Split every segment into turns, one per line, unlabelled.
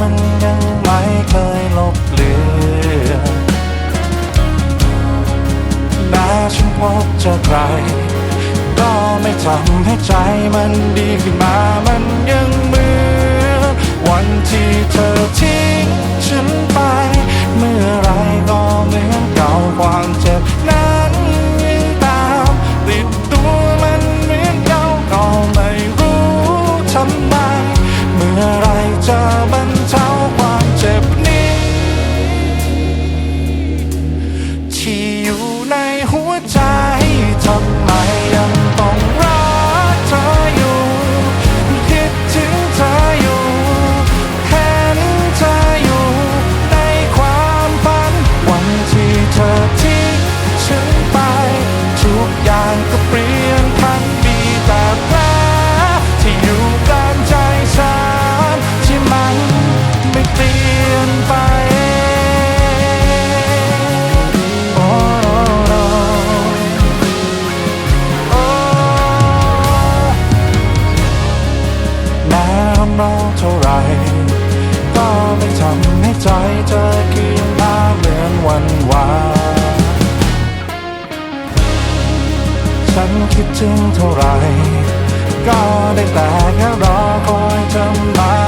มันยังไม่เคยลบเลือนแม้ฉันพบเจอใคร ก็ไม่ทำให้ใจมันดีขึ้นมามันยังเหมือนวันที่เธอทิ้งฉันไป ถึงเท่าไร ก็ได้แต่แค่รอคอยเำอม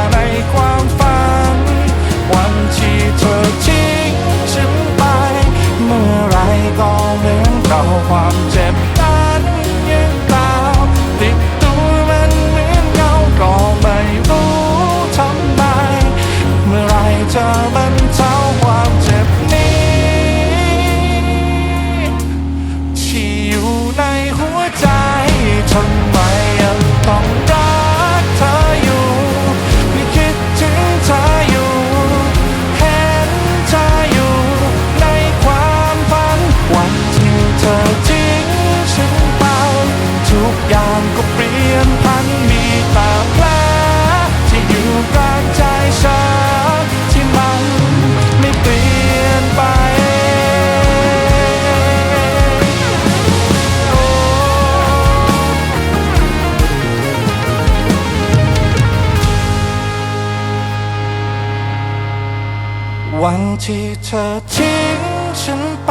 วันที่เธอทิ้งฉันไป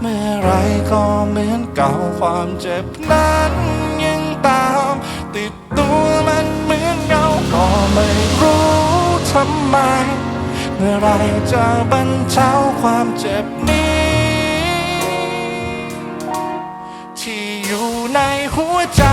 เมื่อไรก็เหมือนเก่าความเจ็บนั้นยังตาม ติดตัวมันเหมือนเงาก็ไม่รู้ทำไม เมื่อไรจะบรรเทาความเจ็บนี้ ที่อยู่ในหัวใจ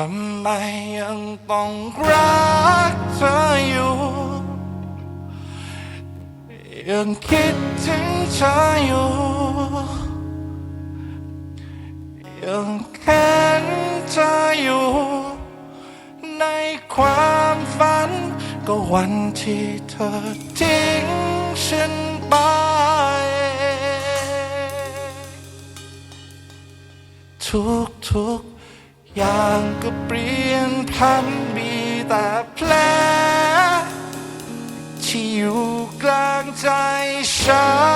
ทำไมยังต้องรักเธออยู่ ยังคิดถึงเธออยู่ ยังแค้นเธออยู่ ในความฝัน ก็วันที่เธอทิ้งฉันไปทุกทุก อย่างก็เปลี่ยนพันมีแต่แผลที่อยู่กลางใจฉัน